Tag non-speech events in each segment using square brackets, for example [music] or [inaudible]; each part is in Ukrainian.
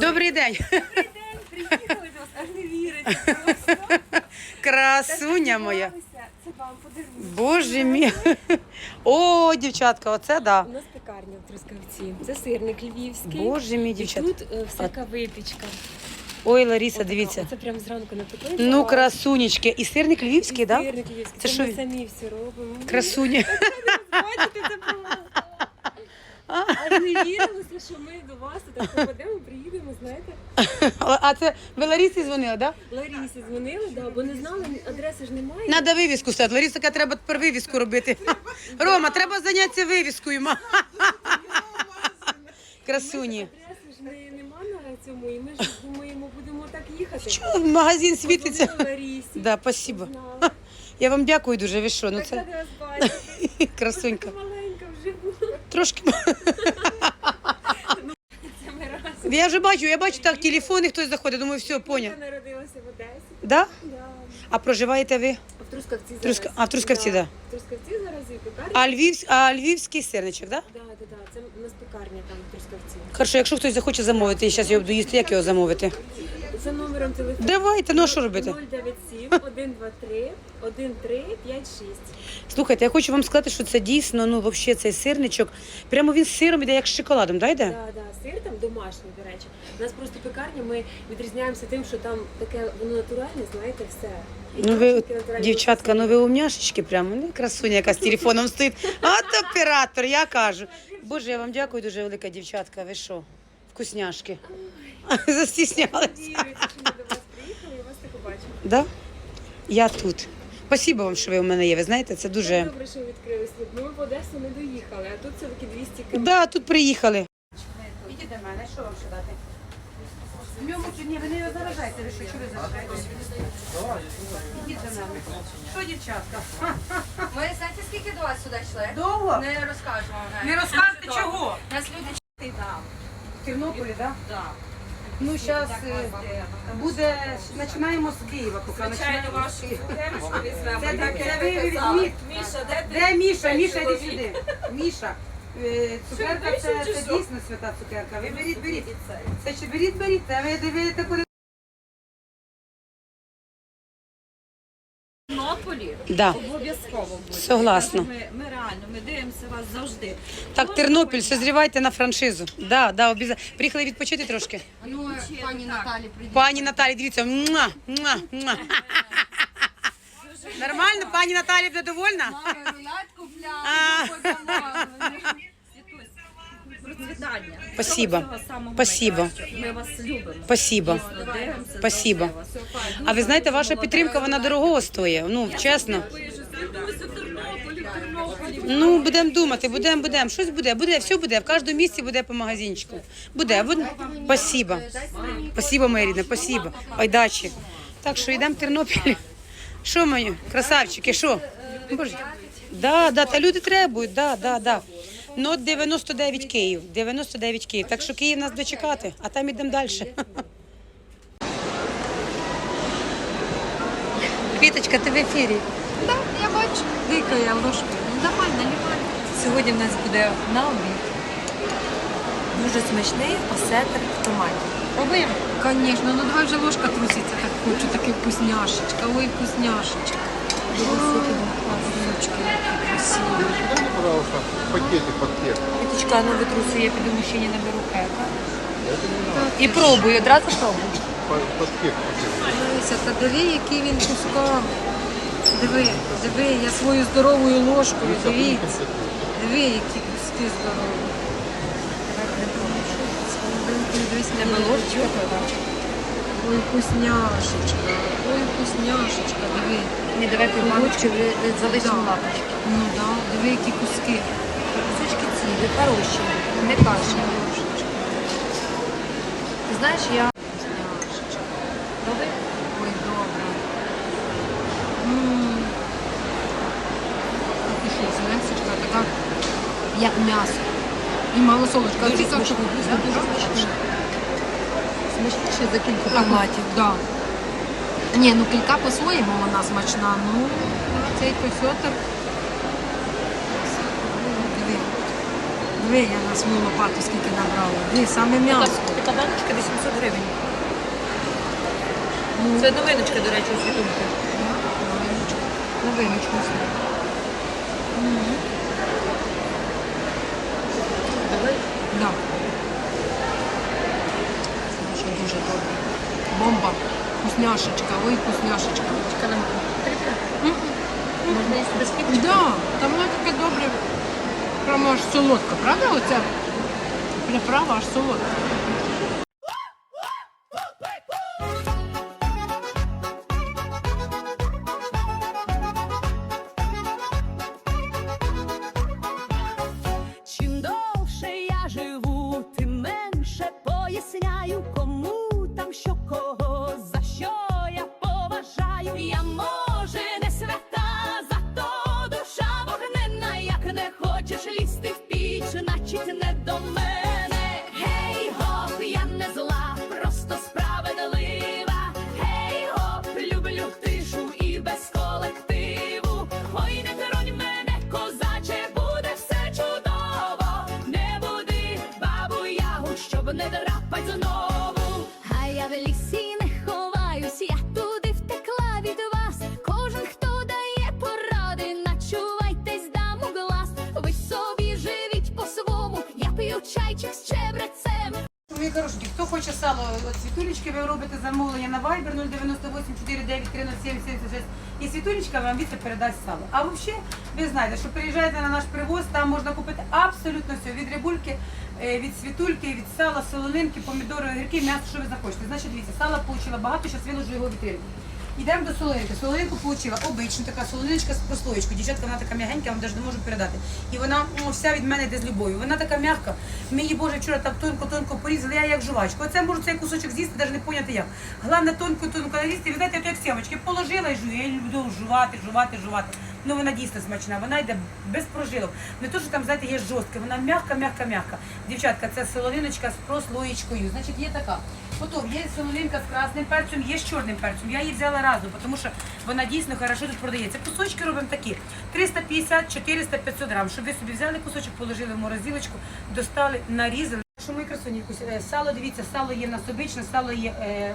Добрий день. Добрий день, Приїхали до вас, аж не. Просто. Красуня моя. Це вам подарунок. Боже мій. О, дівчатка, оце да. У нас пекарня в Трускавці. Це сирник львівський. Боже мій, І дівчатка. тут е, всяка випічка. Ой, Ларіса, дивіться. Це прямо зранку напекли. Ну, красунечки. І сирник львівський, І так? Сирник львівський. Це Це, що ми він? самі всі робимо. Красуня. [laughs] Бачите, це просто. Аж не вірилося, що ми до вас так попадемо, приїдемо, знаєте. А це ви Ларісі дзвонили, так? Ларісі дзвонили, да, бо не знали, адреси ж немає. Надо вивіску стати. Ларіса, каже, треба тепер вивіску робити. Рома, треба зайнятися вивіскою. ма. Красуні. Адреси ж не, нема на цьому, і ми ж думаємо, будемо так їхати. Чого магазин світиться? Подзвонила Ларісі. Да, спасибо. Знала. Я вам дякую дуже. Ви що? Ну Так це рада вас бачити. [laughs] красунька. Така. Трошки. [laughs] Я вже бачу, я бачу так, телефони хтось заходить. Думаю, все, поняв. Я народилася в Одесі. Да? Да. А проживаєте ви? А в Трускавці зараз. Труска- а, в Трускавці, да. В Трускавці зараз і пекарня. А, львівсь... а львівський сирничок, так? Да? Да, да, да. Це у нас пекарня там в Трускавці. Хорошо, якщо хтось захоче замовити, я зараз його буду їсти, як його замовити? За номером телефону. Давайте, ну а що робити? 097 123 1356. Слухайте, я хочу вам сказати, що це дійсно, ну, взагалі, цей сирничок, прямо він з сиром іде, як з шоколадом, да, йде? Да, да, сир там домашній, до речі. У нас просто пекарня, ми відрізняємося тим, що там таке воно натуральне, знаєте, все. І Ну ви, трошки натуральні дівчатка, ну ви умняшечки прямо, ну красуня, яка з телефоном стоїть. От оператор, я кажу. Боже, я вам дякую дуже велика дівчатка. Ви що? Вкусняшки. [laughs] Застіснялися. Що ми до вас приїхали і вас так побачимо. Да? Я тут. Спасибо вам, що ви у мене є. Ви знаєте, це Дуже дуже. добре, що ви відкрили слід. Ми в Одесу не доїхали, а тут все-таки 200 км. Да, тут приїхали. Ідіть до мене, що вам ще дати? В ньому чи ні, ви не заражаєте, ви що, що ви заражаєте? Ідіть до мене. Що, дівчатка? Ми знаєте, скільки до вас сюди йшли? Довго? Не розкажемо. Не розказуйте чого? Нас люди там. В Тернополі, так? Да. Ну, зараз буде, починаємо з Києва. поки починаємо з Києва. Це, так, я ви візьміть. Міша, де ти? Де Міша? Міша, йди сюди. Міша. е, Цукерка це, це дійсно свята цукерка. Ви беріть, беріть. Це чи беріть, беріть. Це ви. Тернополі Да. обов'язково буде. Согласна. Ми, ми реально ми дивимося вас завжди. Так, Тернопіль, созрівайте на франшизу. Да, да, обіза... Приїхали відпочити трошки. Ну, пані Наталі, прийдіть. Пані Наталі, дивіться. Муа, муа, муа. Нормально, пані Наталі буде довольна? Мами рулять купляли, А. Процвітання. Спасибо. Спасибо. Ми вас любимо. Спасибо. Спасибо. А ви знаєте, ваша підтримка, вона дорогого стоїть. Ну, чесно. Ну, будемо думати, будемо, будемо. Щось буде, буде, все буде. В кожному місці буде по магазинчику. Буде, буде. Спасибо. Спасибо, моя рідна, спасибо. Айдачі. Так що йдемо в Тернопіль. Що мої, красавчики, що? Боже. Да, да, та люди требують, да, да, да. Ну, 99 Київ, 99 Київ. Так що Київ нас дочекати, а там ідемо далі. Квіточка, ти в ефірі. Так, я бачу. Дикає ложкою. Ну давай, наливай. Сьогодні в нас буде на обід. Дуже смачний осетр в томаті. Пробуємо? Звісно, ну давай вже ложка труситься, так хочу, таке вкусняшечка. Ой, вкусняшечка. Дай мне, пожалуйста, пакетик под кек. Піточка, ну витрусу, я піду мужчині наберу кека. І пробую, одразу пробую. Под, под кек пакетик. Дивися, та диви, який він куском. Диви, диви, я свою здоровою ложкою, дивіться. Диви, які куски здорові. Давай припробуй. Дивись, тебе ложечка така. Ой, вкусняшечка, ой, вкусняшечка, диви. Не давай Баночки залишимо Да. лапочки. Ну так, да, диви, які куски. Кусочки цілі, хороші, не каші. Ти знаєш, я... Вкусняшечка. Добре? Ой, добре. І що, зеленсочка така, як м'ясо. І мало Да, дуже смачно. Смачніше за кілька томатів, да. Ні, ну кілька по-своєму вона смачна. Ну, цей посьотер. Диви. Диви, я на свою лопату скільки набрала. Диви, саме м'ясо. Така баночка 800 гривень. Це новиночка, до речі, у світульки. Новиночку. Давай. Да. Дуже, добре. Бомба. Вкусняшечка, ой, вкусняшечка. Чекай, нам припля. Можна їсти без хлібчика? Да, там воно таке добре. Прямо аж солодка, правда? Оця приправа аж солодка. Чим довше я живу, хорошенькі, хто хоче сало світулечки, ви робите замовлення на Viber 098 49 307 76 і світулечка вам віце передасть сало. А взагалі, ви знаєте, що приїжджаєте на наш привоз, там можна купити абсолютно все. Від рибульки, е, від світульки, від сала, солонинки, помідори, огірки, м'ясо, що ви захочете. Значить, дивіться, сала отримала багато, зараз виложу його вітрину. Йдемо до солонинки. Солонинку отримала обичну, така солониночка з прослоєчкою. Дівчатка, вона така м'ягенька, я вам навіть не можу передати. І вона м, вся від мене йде з любов'ю. Вона така м'яка. Ми Боже, вчора так тонко-тонко порізали, я як жувачку. Оце можу цей кусочок з'їсти, навіть не поняти як. Головне тонко-тонко нарізати, ви знаєте, то як сімочки. Положила і жую. Я люблю жувати, жувати, жувати. Ну вона дійсно смачна, вона йде без прожилок. Не то, що там, знаєте, є жорстке, вона м'яка, м'яка, м'яка. Дівчатка, це солониночка з прослоєчкою. Значить, є така. Потім є солонинка з красним перцем, є з чорним перцем. Я її взяла разом, тому що вона дійсно хорошо тут продається. Кусочки робимо такі: 350, 400, 500 грам. Щоб ви собі взяли кусочок, положили в морозилочку, достали, нарізали. Що мої красуні, якусь, е, сало, дивіться, сало є в нас обичне, сало є е,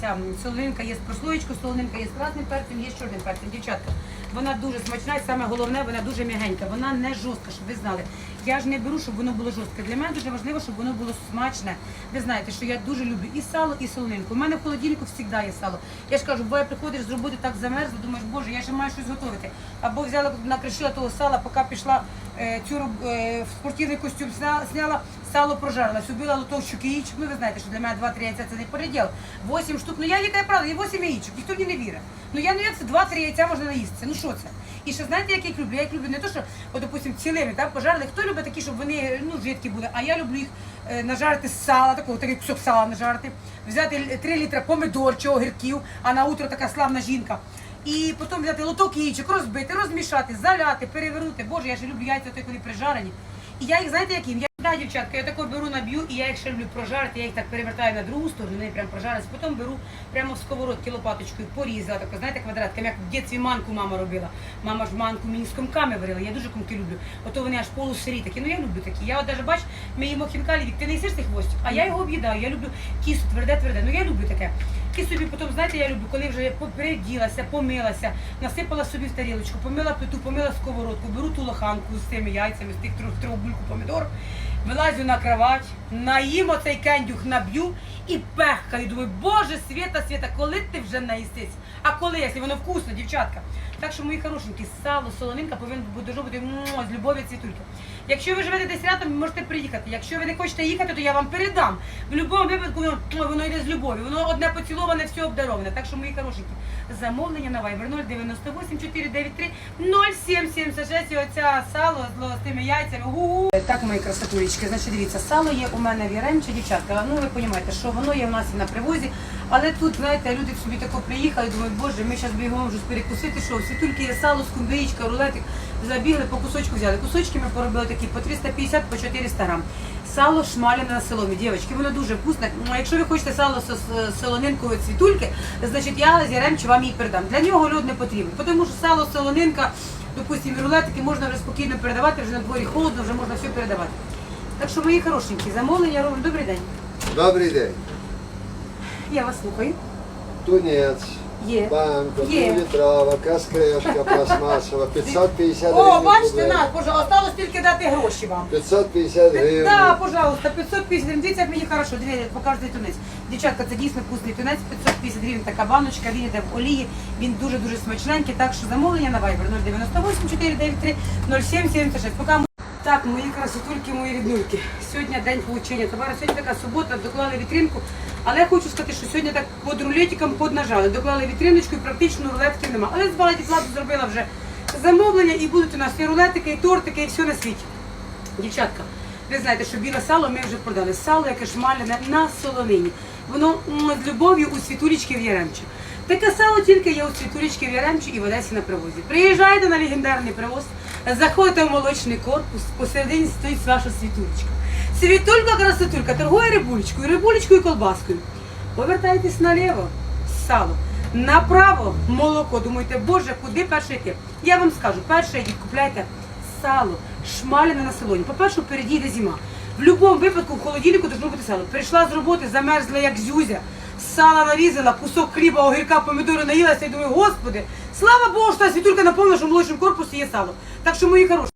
ця солонинка є з прослоєчкою, солонинка є з красним перцем, є з чорним перцем. Дівчатка, вона дуже смачна і саме головне, вона дуже м'ягенька, вона не жорстка, щоб ви знали. Я ж не беру, щоб воно було жорстке. Для мене дуже важливо, щоб воно було смачне. Ви знаєте, що я дуже люблю і сало, і солонинку. У мене в холодильнику завжди є сало. Я ж кажу, бо я приходиш з роботи так замерзла, думаєш, боже, я ще маю щось готувати. Або взяла, накришила того сала, поки пішла цю роб- е, в спортивний костюм, сня- сняла, сало прожарила, убила лотовщик яєчок. Ну ви знаєте, що для мене 2-3 яйця це не переділ. 8 штук. Ну я яка правда, є 8 яєчок, ніхто мені не вірить. Ну я ну як це 2-3 яйця можна наїстися. Ну що це? І ще знаєте, як я їх люблю? Я їх люблю не то, що, от, допустим, цілими, так, пожарили. Хто любить такі, щоб вони ну, жидкі були, а я люблю їх е, нажарити з сала, такого, такий кусок сала нажарити, взяти 3 літра помидор чи огірків, а на утро така славна жінка. І потім взяти лоток яєчок, розбити, розмішати, заляти, перевернути. Боже, я ж люблю яйця, той, коли прижарені. І я їх, знаєте, яким? Я да, дівчатка, я тако беру наб'ю, і я їх ще люблю прожарити, я їх так перевертаю на другу сторону, вони прям прожарились. Потім беру прямо в сковородки лопаточкою, порізала, тако, знаєте, квадратками, як в дитинстві манку мама робила. Мама ж манку мені з варила, я дуже комки люблю. Ото вони аж полусирі такі, ну я люблю такі. Я от навіть бач, ми їмо хінкалі, ти не їсиш цей хвостик, а я його об'їдаю, я люблю кісу, тверде-тверде, ну я люблю таке. І собі потім, знаєте, я люблю, коли вже я переділася, помилася, насипала собі в тарілочку, помила плиту, помила сковородку, беру ту лоханку з цими яйцями, з тих трьох трьох помідор, вилазю на кровать, наїм оцей кендюх наб'ю і пехкаю. Думаю, боже, Свята, Свята, коли ти вже наїстись? А коли, якщо воно вкусно, дівчатка? Так що, мої хорошенькі, сало, солонинка повинна бути бути м, з любов'ю цвітульки. Якщо ви живете десь рядом, можете приїхати. Якщо ви не хочете їхати, то я вам передам. В будь-якому випадку воно, воно йде з любов'ю. Воно одне поціловане, все обдароване. Так що, мої хорошенькі, замовлення на Viber 098 493 0776 і оця сало з, тими яйцями. Гу-гу. Так, мої красотулечки, значить, дивіться, сало є у мене в Яремчі, дівчатка. Ну, ви розумієте, що воно є у нас і на привозі. Але тут, знаєте, люди собі тако приїхали, думають, боже, ми зараз бігом вже перекусити, що в світульки є сало, скумбрічка, рулетик. Забігли, по кусочку взяли. Кусочки ми поробили такі по 350, по 400 грам. Сало шмалене на соломі. Дівчатки, воно дуже вкусне. Ну, Якщо ви хочете сало з солонинкою цвітульки, значить я з Яремчі вам її передам. Для нього льод не потрібен, тому що сало, солонинка, допустимо, рулетики можна вже спокійно передавати, вже на дворі холодно, вже можна все передавати. Так що, мої хорошенькі, замовлення роблю. Добрий день. Добрий день. Я вас слухаю. Тунець, Є. банка, Є. півлітрова, каскрешка пластмасова, 550 О, гривень. бачите, буде. на, пожалуйста, осталось тільки дати гроші вам. 550 гривень. Да, пожалуйста, 550 гривень. Дивіться, як мені хорошо. Дивіться, покажете тунець. Дівчатка, це дійсно вкусний тунець. 550 гривень така баночка, він йде в олії, він дуже-дуже смачненький. Так що замовлення на Viber 098 493 0776. Поки ми... Так, мої красотульки, мої ріднульки. Сьогодні день получення товару. Сьогодні така субота, доклали вітринку. Але я хочу сказати, що сьогодні так під рулетиком поднажали. Доклали вітриночку і практично рулетків нема. Але з баладі плату зробила вже замовлення і будуть у нас і рулетики, і тортики, і все на світі. Дівчатка, ви знаєте, що біле сало ми вже продали. Сало, яке шмалене на солонині. Воно з любов'ю у світулічки в Яремчі. Таке сало тільки є у світулічки в Яремчі і в Одесі на привозі. Приїжджайте на легендарний привоз, заходите в молочний корпус, посередині стоїть ваша світулечка. Світулька красотулька торгує рибулечкою, рибулечкою і колбаскою. Повертайтесь наліво, сало. Направо молоко. Думаєте, боже, куди перше йти? Я вам скажу, перше йдіть, купляйте сало, шмалене на салоні. По-перше, передійде зима. В будь-якому випадку в холодильнику должно бути сало. Прийшла з роботи, замерзла як зюзя, сала нарізала, кусок хліба, огірка, помідори наїлася і думаю, господи, слава Богу, що світулька наповнила, що в молочному корпусі є сало. Так що, мої хороші.